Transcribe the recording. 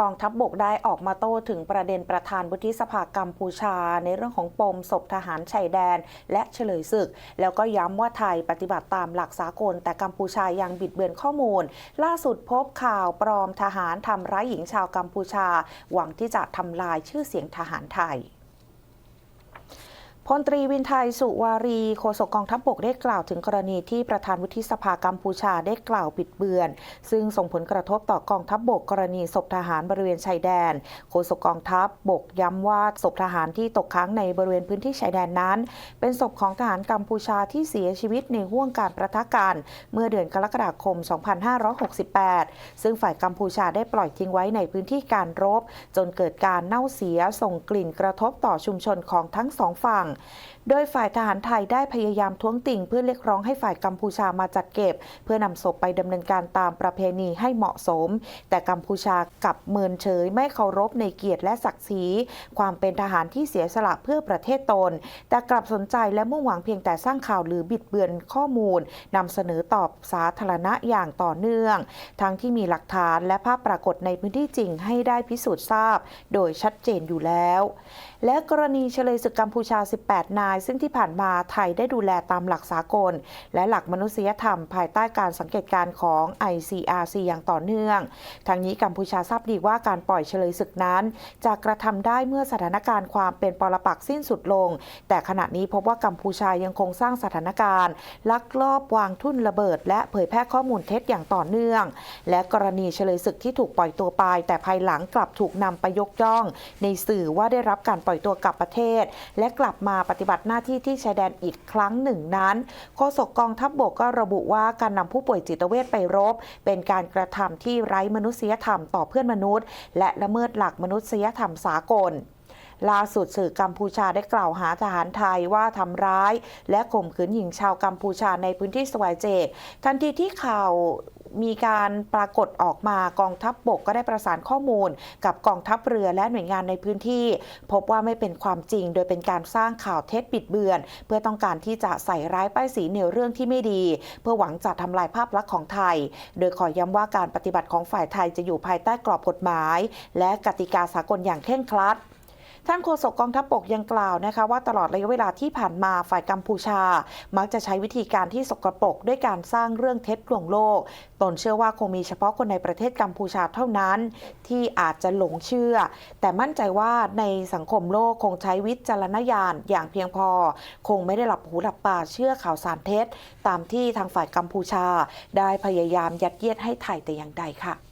กองทัพบบกได้ออกมาโต้ถึงประเด็นประธานวุฒิสภากัมพูชา ในเรื่องของปมศพทหารชายแดน และเฉลยศึก แล้วก็ย้ำว่าไทยปฏิบัติตามหลักสากล แต่กัมพูชายังบิดเบือนข้อมูล ล่าสุดพบข่าวปลอมทหารทำร้ายหญิงชาวกัมพูชา หวังที่จะทำลายชื่อเสียงทหารไทย พลตรีวินไทยสุวารีโฆษกกองทัพบบกได้กล่าวถึงกรณีที่ประธานวุฒิสภากัมพูชาได้กล่าวปิดเบือน ซึ่งส่งผลกระทบต่อกองทัพบบกกรณีศพทหารบริเวณชายแดน โฆษกกองทัพบบกย้ำว่าศพทหารที่ตกค้างในบริเวณพื้นที่ชายแดนนั้น เป็นศพของทหารกัมพูชาที่เสียชีวิตในห่วงการประทะกันเมื่อเดือนกรกฎาคม 2568 ซึ่งฝ่ายกัมพูชาได้ปล่อยทิ้งไว้ในพื้นที่การรบ จนเกิดการเน่าเสียส่งกลิ่นกระทบต่อชุมชนของทั้งสองฝั่งโดยฝ่ายทหารไทยได้พยายามท้วงติ่ง เพื่อเรียกร้องให้ฝ่ายกัมพูชามาจัดเก็บ เพื่อนำศพไปดำเนินการตามประเพณีให้เหมาะสม แต่กัมพูชากับเมินเฉยไม่เคารพในเกียรติและศักดิ์ศรีความเป็นทหารที่เสียสละเพื่อประเทศตน แต่กลับสนใจและมุ่งหวังเพียงแต่สร้างข่าวหรือบิดเบือนข้อมูลนำเสนอตอบสาธารณะอย่างต่อเนื่อง ทั้งที่มีหลักฐานและภาพปรากฏในพื้นที่จริงให้ได้พิสูจน์ทราบ โดยชัดเจนอยู่แล้ว และกรณีเฉลยศึกกัมพูชา18 นาย ซึ่งที่ผ่านมาไทยได้ดูแลตามหลักสากล และหลักมนุษยธรรม ภายใต้การสังเกตการของ ICRC อย่างต่อเนื่องทางนี้กัมพูชาทราบดีว่าการปล่อยเฉลยศึกนั้น จะกระทำได้เมื่อสถานการณ์ความเป็นปรปักษ์สิ้นสุดลง แต่ขณะนี้พบว่ากัมพูชายังคงสร้างสถานการณ์ ลักลอบวางทุ่นระเบิด และเผยแพร่ข้อมูลเท็จอย่างต่อเนื่อง และกรณีเฉลยศึกที่ถูกปล่อยตัวไป แต่ภายหลังกลับถูกนำไปยกย่อง ในสื่อว่าได้รับการปล่อยตัวกลับประเทศ และกลับมาาปฏิบัติหน้าที่ที่ชายแดนอีกครั้งหนึ่งนั้น โฆษกกองทัพบบกก็ระบุว่าการนำผู้ป่วยจิตเวชไปรบ เป็นการกระทำที่ไร้มนุษยธรรมต่อเพื่อนมนุษย์ และละเมิดหลักมนุษยธรรมสากลล่าสุดสื่อกัมพูชาได้กล่าวหาทหารไทยว่าทำร้าย และข่มขืนหญิงชาวกัมพูชาในพื้นที่สวายเจกทันทีที่ข่าว มีการปรากฏออกมากองทัพบบกก็ได้ประสานข้อมูล กับกองทัพเรือและหน่วยงานในพื้นที่ พบว่าไม่เป็นความจริง โดยเป็นการสร้างข่าวเท็จบิดเบือน เพื่อต้องการที่จะใส่ร้ายป้ายสีในเรื่องที่ไม่ดี เพื่อหวังจะทำลายภาพลักษณ์ของไทย โดยขอย้ำว่าการปฏิบัติของฝ่ายไทยจะอยู่ภายใต้กรอบกฎหมาย และกติกาสากลอย่างเคร่งครัด ท่านโฆษกกองทัพบกยังกล่าวนะคะว่าตลอดระยะเวลาที่ผ่านมาฝ่ายกัมพูชา มักจะใช้วิธีการที่สกปรกด้วยการสร้างเรื่องเท็จลวงโลก ตนเชื่อว่าคงมีเฉพาะคนในประเทศกัมพูชาเท่านั้น ที่อาจจะหลงเชื่อ แต่มั่นใจว่าในสังคมโลกคงใช้วิจารณญาณอย่างเพียงพอ คงไม่ได้หลับหูหลับตาเชื่อข่าวสารเท็จ ตามที่ทางฝ่ายกัมพูชา ได้พยายามยัดเยียดให้ไทยแต่อย่างใดค่ะ